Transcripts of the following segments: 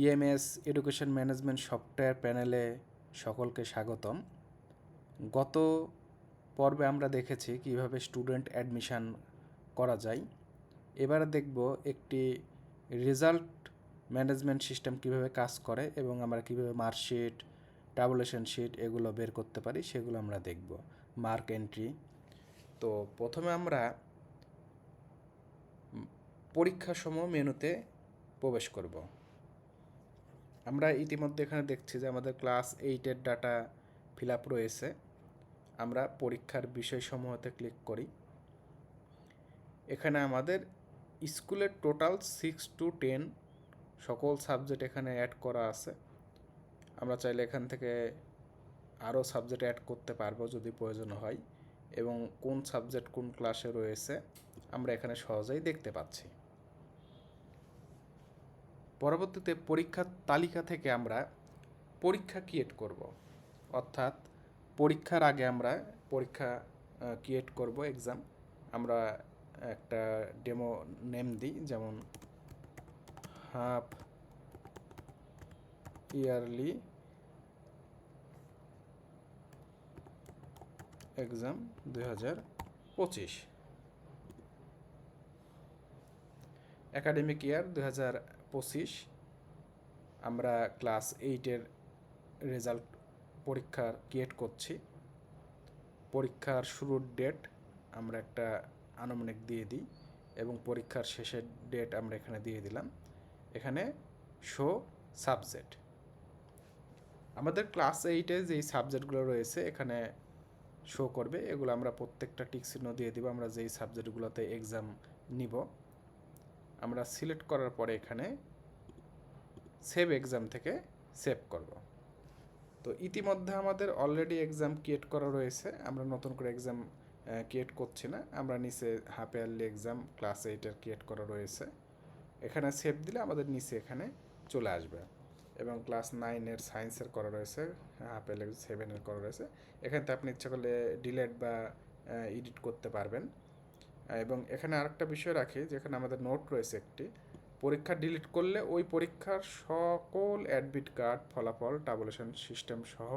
EMS education management software প্যানেলে সকলকে স্বাগতম। গত পর্বে আমরা দেখেছি কীভাবে স্টুডেন্ট অ্যাডমিশন করা যায়। এবারে দেখব একটি রেজাল্ট ম্যানেজমেন্ট সিস্টেম কীভাবে কাজ করে এবং আমরা কীভাবে মার্কশিট টাবুলেশন শিট এগুলো বের করতে পারি, সেগুলো আমরা দেখব। মার্ক এন্ট্রি তো প্রথমে আমরা পরীক্ষাসমূহ মেনুতে প্রবেশ করব। আমরা ইতিমধ্যে এখানে দেখছি যে আমাদের ক্লাস এইটের ডাটা ফিল আপ রয়েছে। আমরা পরীক্ষার বিষয়সমূহতে ক্লিক করি। এখানে আমাদের স্কুলের টোটাল সিক্স টু টেন সকল সাবজেক্ট এখানে অ্যাড করা আছে। আমরা চাইলে এখান থেকে আরও সাবজেক্ট অ্যাড করতে পারব যদি প্রয়োজন হয় এবং কোন সাবজেক্ট কোন ক্লাসে রয়েছে, আমরা এখানে সহজেই দেখতে পাচ্ছি। পরবর্তীতে পরীক্ষার তালিকা থেকে আমরা পরীক্ষা ক্রিয়েট করব। অর্থাৎ পরীক্ষার আগে আমরা পরীক্ষা ক্রিয়েট করব এক্সাম আমরা একটা ডেমো নেম দিই, যেমন হাফ ইয়ারলি এক্সাম দুই হাজার পঁচিশ। একাডেমিক ইয়ার দুই হাজার পঁচিশ। আমরা ক্লাস এইটের রেজাল্ট পরীক্ষার ক্রিয়েট করছি। পরীক্ষার শুরুর ডেট আমরা একটা আনুমানিক দিয়ে দিই এবং পরীক্ষার শেষের ডেট আমরা এখানে দিয়ে দিলাম। এখানে শো সাবজেক্ট আমাদের ক্লাস এইটে যেই সাবজেক্টগুলো রয়েছে, এখানে শো করবে। এগুলো আমরা প্রত্যেকটা টিক চিহ্ন দিয়ে দিব। আমরা যেই সাবজেক্টগুলোতে এক্সাম নিব আমরা সিলেক্ট করার পরে এখানে সেভ এক্সাম থেকে সেভ করব। তো ইতিমধ্যে আমাদের অলরেডি এক্সাম ক্রিয়েট করা রয়েছে। আমরা নতুন করে এক্সাম ক্রিয়েট করছি না। আমরা নিচে হাফ ইয়ারলি এক্সাম ক্লাস এইটের ক্রিয়েট করা রয়েছে। এখানে সেভ দিলে আমাদের নিচে এখানে চলে আসবে। এবং ক্লাস নাইনের সায়েন্সের করা রয়েছে, হাফ ইয়ারলি সেভেনের করা রয়েছে। এখানে আপনি ইচ্ছা করলে ডিলেট বা এডিট করতে পারবেন। এবং এখানে আরেকটা বিষয় রাখি, যেখানে আমাদের নোট রয়েছে একটি। পরীক্ষা ডিলিট করলে ওই পরীক্ষার সকল অ্যাডমিট কার্ড ফলাফল টাবুলেশন সিস্টেম সহ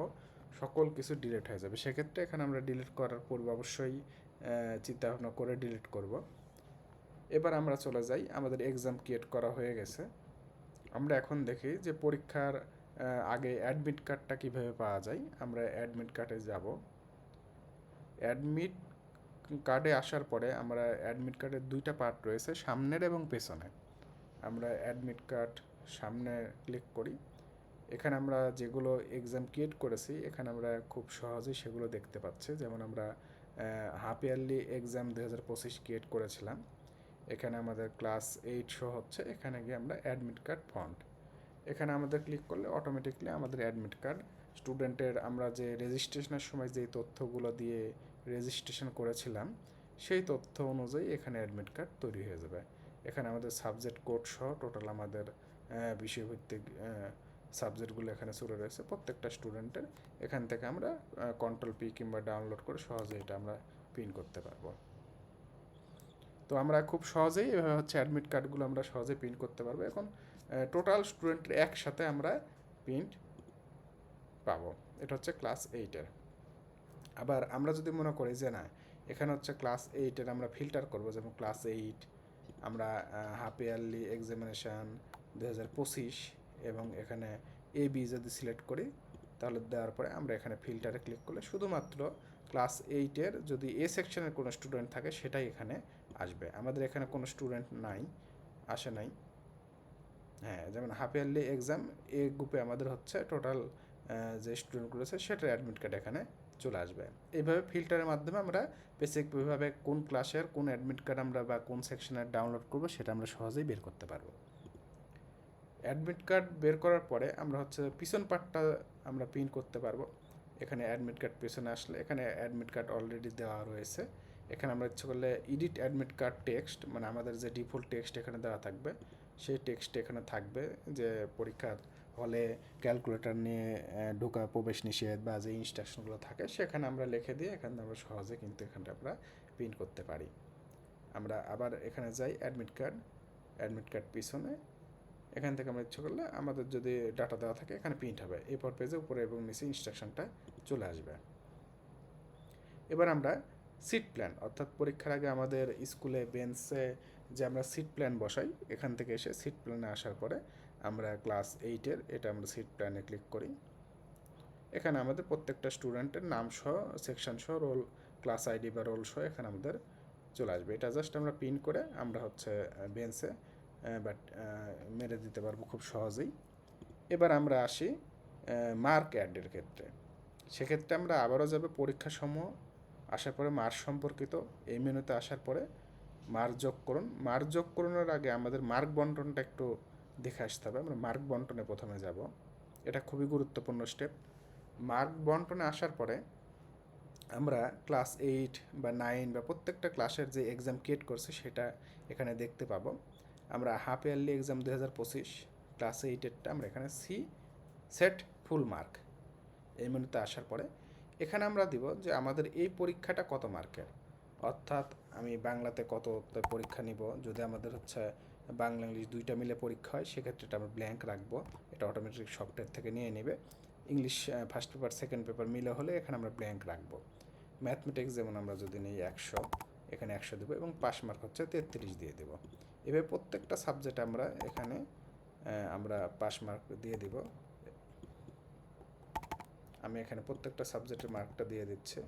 সকল কিছু ডিলিট হয়ে যাবে। সেক্ষেত্রে এখানে আমরা ডিলিট করার পূর্বে অবশ্যই চিন্তা ভাবনা করে ডিলিট করব। এবার আমরা চলে যাই। আমাদের এক্সাম ক্রিয়েট করা হয়ে গেছে। আমরা এখন দেখি যে পরীক্ষার আগে অ্যাডমিট কার্ডটা কীভাবে পাওয়া যায়। আমরা অ্যাডমিট কার্ডে যাব। অ্যাডমিট কার্ডে আসার পরে আমরা অ্যাডমিট কার্ডের দুইটা পার্ট রয়েছে, সামনের এবং পেছনে আমরা অ্যাডমিট কার্ড সামনে ক্লিক করি। এখানে আমরা যেগুলো এক্সাম ক্রিয়েট করেছি, এখানে আমরা খুব সহজেই সেগুলো দেখতে পাচ্ছি। যেমন আমরা হাফ ইয়ারলি এক্সাম দু হাজার পঁচিশ ক্রিয়েট করেছিলাম। এখানে আমাদের ক্লাস এইট শো হচ্ছে, এখানে গিয়ে আমরা অ্যাডমিট কার্ড ফন্ট এখানে আমাদের ক্লিক করলে অটোমেটিকলি আমাদের অ্যাডমিট কার্ড স্টুডেন্টের আমরা যে রেজিস্ট্রেশনের সময় যেই তথ্যগুলো দিয়ে রেজিস্ট্রেশন করেছিলাম, সেই তথ্য অনুযায়ী এখানে অ্যাডমিট কার্ড তৈরি হয়ে যাবে। এখানে আমাদের সাবজেক্ট কোড সহ টোটাল আমাদের বিষয়ভিত্তিক সাবজেক্টগুলো এখানে চলে রয়েছে। প্রত্যেকটা স্টুডেন্টের এখান থেকে আমরা কন্ট্রোল পি কিংবা ডাউনলোড করে সহজে এটা আমরা প্রিন্ট করতে পারব। তো আমরা খুব সহজেই এভাবে হচ্ছে অ্যাডমিট কার্ডগুলো আমরা সহজে প্রিন্ট করতে পারব। এখন টোটাল স্টুডেন্টের একসাথে আমরা প্রিন্ট পাবো। এটা হচ্ছে ক্লাস এইটের আবার আমরা যদি মনে করি যে না, এখানে হচ্ছে ক্লাস এইটের আমরা ফিল্টার করব, যেমন ক্লাস এইট আমরা হাফ ইয়ারলি এক্সামিনেশান দু হাজার পঁচিশ এবং এখানে এ বি যদি সিলেক্ট করি, তাহলে দেওয়ার পরে আমরা এখানে ফিল্টারে ক্লিক করলে শুধুমাত্র ক্লাস এইটের যদি এ সেকশনের কোনো স্টুডেন্ট থাকে, সেটাই এখানে আসবে। আমাদের এখানে কোনো স্টুডেন্ট নাই, আসে নাই। হ্যাঁ যেমন হাফ ইয়ারলি এক্সাম এ গ্রুপে আমাদের হচ্ছে টোটাল যে স্টুডেন্টগুলো আছে, সেটার অ্যাডমিট কার্ড এখানে চলে আসবে। এইভাবে ফিল্টারের মাধ্যমে আমরা বেসিকভাবে কোন ক্লাসের কোন অ্যাডমিট কার্ড আমরা বা কোন সেকশনের ডাউনলোড করব সেটা আমরা সহজেই বের করতে পারব। অ্যাডমিট কার্ড বের করার পরে আমরা হচ্ছে পিছন পার্টটা আমরা প্রিন্ট করতে পারব। এখানে অ্যাডমিট কার্ড পেছনে আসলে, এখানে অ্যাডমিট কার্ড অলরেডি দেওয়া রয়েছে। এখানে আমরা ইচ্ছে করলে এডিট অ্যাডমিট কার্ড টেক্সট মানে আমাদের যে ডিফল্ট টেক্সট এখানে দেওয়া থাকবে, সেই টেক্সট এখানে থাকবে যে পরীক্ষার হলে ক্যালকুলেটর নিয়ে ঢোকা প্রবেশ নিষেধ বা যে ইনস্ট্রাকশনগুলো থাকে, সেখানে আমরা লিখে দিয়ে এখানে আমরা সহজে কিন্তু এখানটা আমরা প্রিন্ট করতে পারি। আমরা আবার এখানে যাই অ্যাডমিট কার্ড অ্যাডমিট কার্ড পিছনে। এখান থেকে আমরা ইচ্ছে করলে আমাদের যদি ডাটা দেওয়া থাকে, এখানে প্রিন্ট হবে। এরপর পেজে উপরে এবং নিচে ইনস্ট্রাকশনটা চলে আসবে। এবার আমরা সিট প্ল্যান অর্থাৎ পরীক্ষার আগে আমাদের স্কুলে বেঞ্চে যে আমরা সিট প্ল্যান বসাই, এখান থেকে এসে সিট প্ল্যানে আসার পরে আমরা ক্লাস এইটের এটা আমরা সিট প্ল্যানে ক্লিক করি। এখানে আমাদের প্রত্যেকটা স্টুডেন্টের নাম সহ সেকশন সহ রোল ক্লাস আইডি বা রোল সহ এখানে আমাদের চলে আসবে। এটা জাস্ট আমরা পিন করে আমরা হচ্ছে বেঞ্চে বাট মেরে দিতে পারব খুব সহজেই। এবার আমরা আসি মার্ক অ্যাডের ক্ষেত্রে। সেক্ষেত্রে আমরা আবারও যাবে পরীক্ষা সমূহ, আসার পরে মার্ক সম্পর্কিত। এই মেনুতে আসার পরে মার্ক যোগ করুন। মার্ক যোগ করুনের আগে আমাদের মার্ক বন্টনটা একটু দেখে আসতে হবে। আমরা মার্ক বন্টনে প্রথমে যাব। এটা খুবই গুরুত্বপূর্ণ স্টেপ মার্ক বন্টনে আসার পরে আমরা ক্লাস এইট বা নাইন বা প্রত্যেকটা ক্লাসের যে এক্সাম ক্রিয়েট করছে সেটা এখানে দেখতে পাবো। আমরা হাফ ইয়ারলি এক্সাম দু হাজার পঁচিশ ক্লাস এইটেরটা আমরা এখানে সি সেট ফুল মার্ক এই মেনুতে আসার পরে। এখানে আমরা দিব যে আমাদের এই পরীক্ষাটা কত মার্কের অর্থাৎ আমি বাংলাতে কত পরীক্ষা নিব? যদি আমাদের হচ্ছে বাংলা, ইংলিশ দুইটা মিলে পরীক্ষা হয়, সেক্ষেত্রে এটা আমরা ব্ল্যাঙ্ক রাখব। এটা অটোমেটিক সফটওয়্যার থেকে নিয়ে নেবে। English first paper second paper মিলে হলে এখানে আমরা ব্ল্যাঙ্ক রাখব। ম্যাথমেটিক্স যেমন আমরা যদি নিই একশো, এখানে একশো দেবো এবং পাস মার্ক হচ্ছে তেত্রিশ দিয়ে দেবো। এভাবে প্রত্যেকটা সাবজেক্ট আমরা এখানে আমরা পাস মার্ক দিয়ে দিব। আমি এখানে প্রত্যেকটা সাবজেক্টের মার্কটা দিয়ে দিচ্ছি।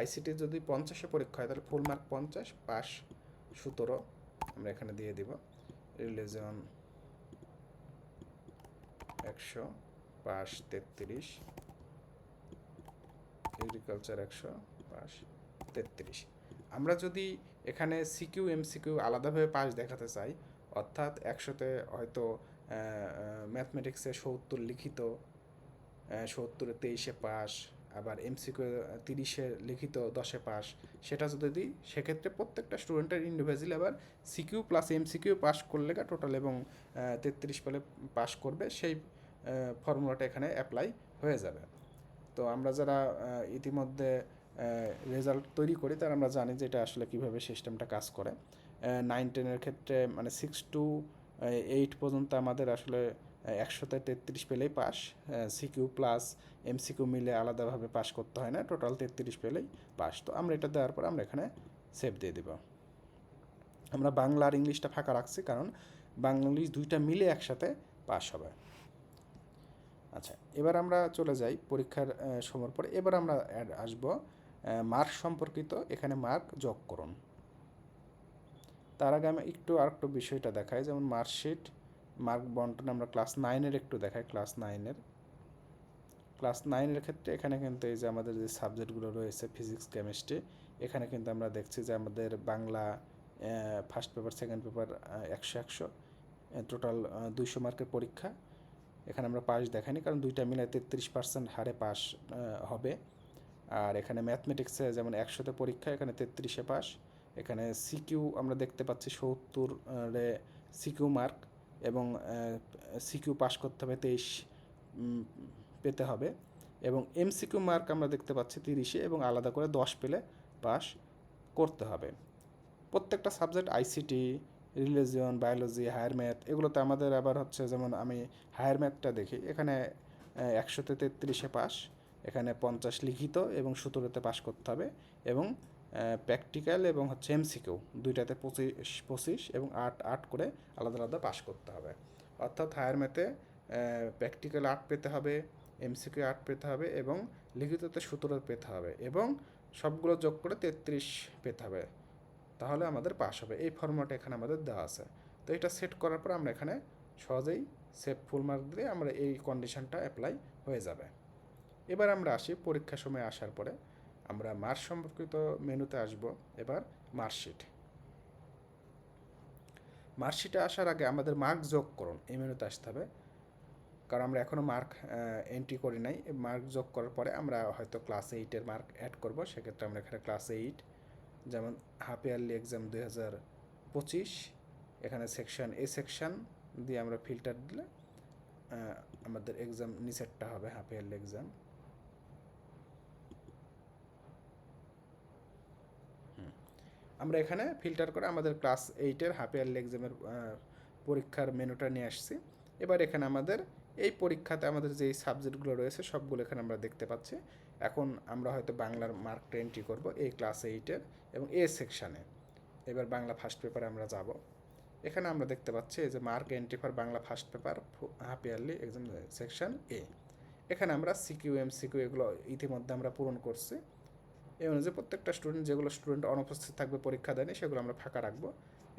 আইসিটি যদি পঞ্চাশে পরীক্ষা হয়, তাহলে ফুল মার্ক পঞ্চাশ পাস সতেরো আমরা এখানে দিয়ে দিব। রিলিজন একশো পাস তেত্রিশ। এগ্রিকালচার একশো পাস তেত্রিশ। আমরা যদি এখানে সিকিউ, এমসিকিউ আলাদাভাবে পাস দেখাতে চাই, অর্থাৎ একশোতে হয়তো ম্যাথমেটিক্সে সত্তর লিখিত সত্তরে তেইশে পাস আবার এমসিকিউ তিরিশে লিখিত দশে পাস সেটা যদি দিই, সেক্ষেত্রে প্রত্যেকটা স্টুডেন্টের ইন্ডিভিজুয়াল আবার সিকিউ প্লাস এমসিকিউ পাস করলে টোটাল এবং তেত্রিশ পেলে পাস করবে, সেই ফর্মুলাটা এখানে অ্যাপ্লাই হয়ে যাবে। তো আমরা যারা ইতিমধ্যে রেজাল্ট তৈরি করি, তারা আমরা জানি যে এটা আসলে কীভাবে সিস্টেমটা কাজ করে। নাইন টেনের ক্ষেত্রে মানে সিক্স টু এইট পর্যন্ত আমাদের আসলে একশোতে তেত্রিশ পেলেই পাস সিকিউ প্লাস এমসিকিউ মিলে আলাদাভাবে পাস করতে হয় না টোটাল তেত্রিশ পেলেই পাস। তো আমরা এটা দেওয়ার পর আমরা এখানে সেভ দিয়ে দেব। আমরা বাংলা আর ইংলিশটা ফাঁকা রাখছি কারণ বাংলা ইংলিশ দুইটা মিলে একসাথে পাস হবে। আচ্ছা এবার আমরা চলে যাই পরীক্ষার সময় পরে। এবার আমরা আসব মার্ক সম্পর্কিত, এখানে মার্ক যোগ করুন। তার আগে আমি একটু আর একটু বিষয়টা দেখাই, যেমন মার্কশিট মার্ক বন্টন আমরা ক্লাস নাইনের একটু দেখাই ক্লাস নাইনের ক্লাস নাইনের ক্ষেত্রে এখানে কিন্তু এই যে আমাদের যে সাবজেক্টগুলো রয়েছে ফিজিক্স কেমিস্ট্রি এখানে কিন্তু আমরা দেখছি যে আমাদের Bangla first paper second paper একশো একশো টোটাল দুইশো মার্কের পরীক্ষা। এখানে আমরা পাস দেখাইনি, কারণ দুইটা মিলে তেত্রিশ পার্সেন্ট হারে পাস হবে। আর এখানে ম্যাথমেটিক্সে যেমন একশোতে পরীক্ষা, এখানে তেত্রিশে পাস এখানে সিকিউ আমরা দেখতে পাচ্ছি সত্তরে সিকিউ মার্ক এবং সিকিউ পাস করতে হবে তেইশ পেতে হবে। এবং এমসিকিউ মার্ক আমরা দেখতে পাচ্ছি তিরিশে এবং আলাদা করে দশ পেলে পাস করতে হবে। প্রত্যেকটা subject ICT religion biology higher math এগুলোতে আমাদের আবার হচ্ছে যেমন আমি হায়ার ম্যাথটা দেখি, এখানে একশোতে তেত্রিশে পাস এখানে পঞ্চাশ লিখিত এবং সতেরোতে পাস করতে হবে এবং প্র্যাকটিক্যাল এবং হচ্ছে এমসিকিউ দুইটাতে পঁচিশ পঁচিশ এবং আট আট করে আলাদা আলাদা পাস করতে হবে। অর্থাৎ হায়ার ম্যাথে প্র্যাকটিক্যাল আট পেতে হবে এমসিকিউ আট পেতে হবে এবং লিখিততে সতেরো পেতে হবে এবং সবগুলো যোগ করে তেত্রিশ পেতে হবে। তাহলে আমাদের পাস হবে। এই ফর্মুলাটা এখানে আমাদের দেওয়া আছে। তো এটা সেট করার পর আমরা এখানে সহজেই সেভ ফুল মার্ক দিয়ে আমরা এই কন্ডিশনটা অ্যাপ্লাই হয়ে যাবে। এবার আমরা আসি পরীক্ষার সময় আসার পরে। আমরা মার্ক সম্পর্কিত মেনুতে আসব, এবার মার্কশিট। মার্কশিটে আসার আগে আমাদের মার্ক যোগ করুন, এই মেনুতে আসতে হবে। কারণ আমরা এখনও মার্ক এন্ট্রি করি নাই। মার্ক যোগ করার পরে আমরা হয়তো ক্লাস এইটের মার্ক অ্যাড করব। সেক্ষেত্রে আমরা এখানে ক্লাস এইট যেমন হাফ ইয়ারলি এক্সাম দুই হাজার পঁচিশ, এখানে সেকশন এ সেকশন দিয়ে আমরা ফিল্টার দিলে আমাদের এক্সাম নিচেরটা হবে হাফ ইয়ারলি এক্সাম আমরা এখানে ফিল্টার করে আমাদের ক্লাস এইটের হাফ ইয়ারলি এক্সামের পরীক্ষার মেনুটা নিয়ে আসছি। এবার এখানে আমাদের এই পরীক্ষাতে আমাদের যেই সাবজেক্টগুলো রয়েছে, সবগুলো এখানে আমরা দেখতে পাচ্ছি। এখন আমরা হয়তো বাংলার মার্কটা এন্ট্রি করব এই ক্লাস এইটের এবং এ। সেকশানে এবার বাংলা ফার্স্ট পেপারে আমরা যাব। এখানে আমরা দেখতে পাচ্ছি এই যে mark entry for Bangla first paper half yearly exam section A এখানে আমরা সিকিউ এম সিকিউ এগুলো ইতিমধ্যে আমরা পূরণ করছি। এই অনুযায়ী প্রত্যেকটা স্টুডেন্ট যেগুলো স্টুডেন্ট অনুপস্থিত থাকবে, পরীক্ষা দেয়নি, সেগুলো আমরা ফাঁকা রাখব।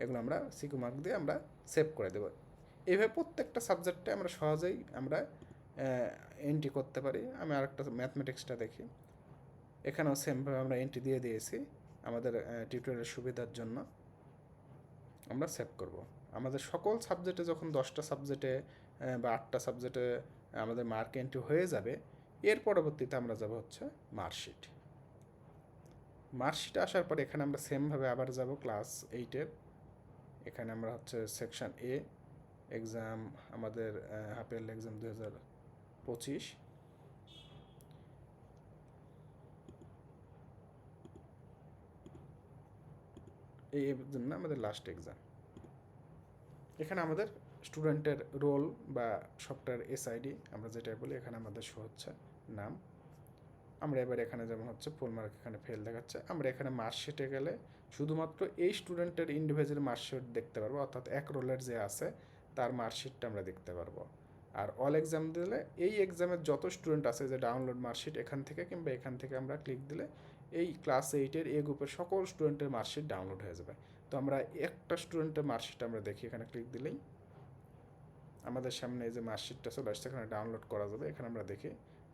এগুলো আমরা সিকিউ মার্ক দিয়ে আমরা সেভ করে দেবো। এইভাবে প্রত্যেকটা সাবজেক্টে আমরা সহজেই আমরা এন্ট্রি করতে পারি। আমি আরেকটা ম্যাথমেটিক্সটা দেখি। এখানেও সেমভাবে আমরা এন্ট্রি দিয়ে দিয়েছি আমাদের টিউটোরিয়ালের সুবিধার জন্য। আমরা সেভ করব। আমাদের সকল সাবজেক্টে যখন দশটা সাবজেক্টে বা আটটা সাবজেক্টে আমাদের মার্ক এন্ট্রি হয়ে যাবে, এর পরবর্তীতে আমরা যাব হচ্ছে মার্কশিট মার্কশিট আসার পর এখানে আমরা সেমভাবে আবার যাব ক্লাস এইটের এখানে আমরা হচ্ছে সেকশন এ এক্সাম আমাদের হাফ ইয়ারলি এক্সাম দু হাজার পঁচিশ। এই জন্য আমাদের লাস্ট এক্সাম এখানে আমাদের স্টুডেন্টের রোল বা সফটওয়্যার এসআইডি আমরা যেটা বলি, এখানে আমাদের শো হচ্ছে নাম। আমরা এবার এখানে যেমন হচ্ছে ফুল মার্ক এখানে ফেল দেখাচ্ছে। আমরা এখানে মার্কশিটে গেলে শুধুমাত্র এই স্টুডেন্টের ইন্ডিভিজুয়াল মার্কশিট দেখতে পারব, অর্থাৎ এক রোলের যে আছে, তার মার্কশিটটা আমরা দেখতে পারব। আর অল এক্সাম দিলে এই এক্সামের যত স্টুডেন্ট আছে যে ডাউনলোড মার্কশিট এখান থেকে কিংবা এখান থেকে আমরা ক্লিক দিলে এই ক্লাস এইটের এ গ্রুপের সকল স্টুডেন্টের মার্কশিট ডাউনলোড হয়ে যাবে। তো আমরা একটা স্টুডেন্টের মার্কশিট আমরা দেখি, এখানে ক্লিক দিলেই। আমাদের সামনে এই যে মার্কশিটটা চলে আসছে, এখানে ডাউনলোড করা যাবে। এখানে আমরা দেখি,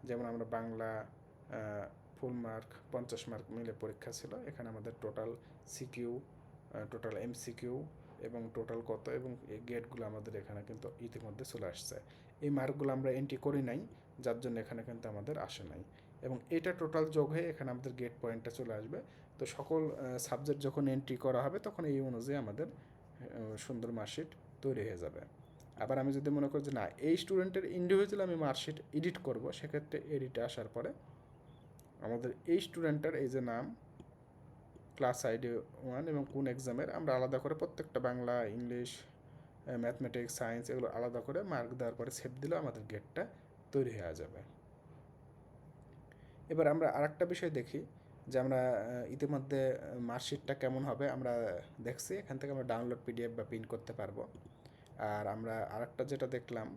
যেমন আমরা বাংলা ফুল মার্ক পঞ্চাশ মার্ক মিলে পরীক্ষা ছিল। এখানে আমাদের টোটাল সিকিউ টোটাল এমসিকিউ এবং টোটাল কত এবং এই গেটগুলো আমাদের এখানে কিন্তু ইতিমধ্যে চলে আসছে। এই মার্কগুলো আমরা এন্ট্রি করি নাই, যার জন্য এখানে কিন্তু আমাদের আসে নাই। এবং এটা টোটাল যোগ হয়ে এখানে আমাদের গেট পয়েন্টটা চলে আসবে। তো সকল সাবজেক্ট যখন এন্ট্রি করা হবে, তখন এই অনুযায়ী আমাদের সুন্দর মার্কশিট তৈরি হয়ে যাবে। আবার আমি যদি মনে করি যে না, এই স্টুডেন্টের ইন্ডিভিজুয়াল আমি মার্কশিট এডিট করব, সেক্ষেত্রে এডিটে আসার পরে আমাদের এই স্টুডেন্টের এই যে নাম, ক্লাস আইডি ওয়ান এবং কোন এক্সামের, আমরা আলাদা করে প্রত্যেকটা বাংলা, ইংলিশ ম্যাথমেটিক্স সায়েন্স এগুলো আলাদা করে মার্ক দেওয়ার পরে সেভ দিলেও আমাদের গেটটা তৈরি হয়ে যাবে। এবার আমরা আরেকটা বিষয় দেখি যে আমরা ইতিমধ্যে মার্কশিটটা কেমন হবে আমরা দেখছি। এখান থেকে আমরা ডাউনলোড পিডিএফ বা প্রিন্ট করতে পারব। আর আমরা আরেকটা যেটা দেখলাম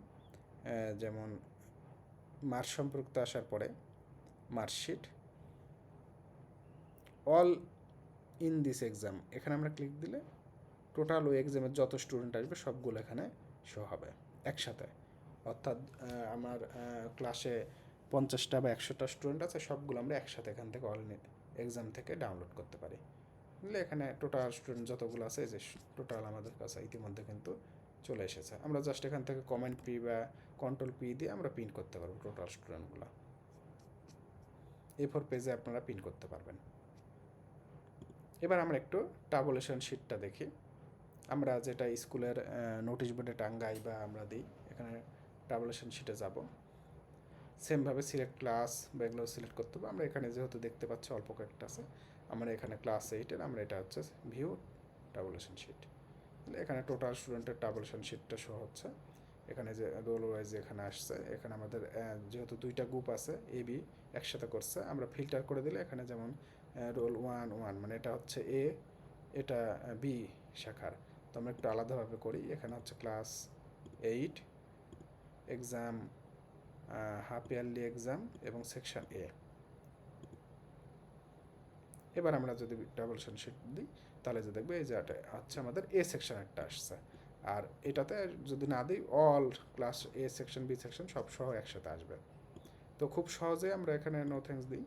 যেমন মার্ক সম্পর্কিত আসার পরে marksheet. All in this exam এখানে আমরা ক্লিক দিলে টোটাল ওই এক্সামের যত স্টুডেন্ট আসবে সবগুলো এখানে শো হবে একসাথে। অর্থাৎ আমার ক্লাসে পঞ্চাশটা বা একশোটা স্টুডেন্ট আছে, সবগুলো আমরা একসাথে এখান থেকে অল এক্সাম থেকে ডাউনলোড করতে পারি। বুঝলে এখানে টোটাল স্টুডেন্ট যতগুলো আছে যে টোটাল আমাদের কাছে ইতিমধ্যে কিন্তু চলে এসেছে। আমরা জাস্ট এখান থেকে কমেন্ট পি বা কন্ট্রোল পি দিয়ে আমরা প্রিন্ট করতে পারব টোটাল স্টুডেন্টগুলো এ ফোর পেজে আপনারা প্রিন্ট করতে পারবেন। এবার আমরা একটু টাবুলেশন শিটটা দেখি। আমরা যেটা স্কুলের নোটিশ বোর্ডে টাঙ্গাই বা আমরা দিই, এখানে টাবুলেশন শিটে যাব। সেমভাবে সিলেক্ট ক্লাস বা এগুলো সিলেক্ট করতে হবে। আমরা এখানে যেহেতু দেখতে পাচ্ছি অল্প কয়েকটা আছে, আমরা এখানে ক্লাস এইটের আমরা এটা হচ্ছে ভিউ টাবুলেশন শিট এখানে টোটাল স্টুডেন্টের টাবুলেশন শিটটা শো হচ্ছে। এখানে যে রোল ওয়াইজ এখানে আসছে, এখানে আমাদের যেহেতু দুইটা গ্রুপ আছে এ বি একসাথে করছে, আমরা ফিল্টার করে দিলে এখানে যেমন রোল ওয়ান ওয়ান মানে এটা হচ্ছে এ এটা বি শাখার। তো আমরা একটু আলাদাভাবে করি, এখানে হচ্ছে class eight exam half yearly exam এবং সেকশন এ এবার আমরা যদি ডাবলেশন শিট দিই, তাহলে যে দেখবে, এই যে হচ্ছে আমাদের এ সেকশন একটা আসছে। আর এটাতে যদি না দিই all class A section B section সব সহ একসাথে আসবে। তো খুব সহজে আমরা এখানে নো থ্যাঙ্কস দিই।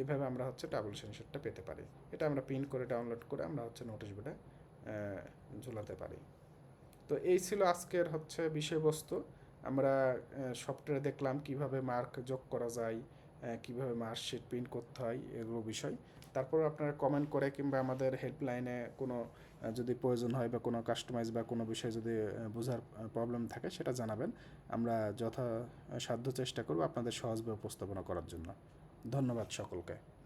এইভাবে আমরা হচ্ছে ডাবল সেন্সারটা পেতে পারি। এটা আমরা প্রিন্ট করে ডাউনলোড করে আমরা হচ্ছে নোটিশ বোর্ডে ঝুলাতে পারি। তো এই ছিল আজকের হচ্ছে বিষয়বস্তু। আমরা সফটওয়্যারে দেখলাম কীভাবে মার্ক যোগ করা যায় কীভাবে মার্কশিট প্রিন্ট করতে হয়, এগুলো বিষয়। তারপর আপনারা কমেন্ট করে কিংবা আমাদের হেল্পলাইনে কোনো যদি প্রয়োজন হয় বা কোনো কাস্টমাইজ বা কোনো বিষয়ে যদি বোঝার প্রবলেম থাকে সেটা জানাবেন। আমরা যথাসাধ্য চেষ্টা করব আপনাদের সহজভাবে উপস্থাপনা করার জন্য। ধন্যবাদ সকলকে।